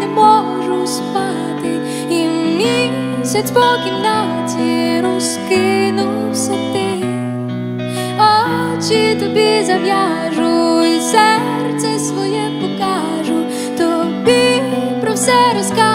не можу спати, і місяць по кімнаті розкинувся ти, очі тобі зав'яжу, і серце своє покажу, тобі про все розкажу.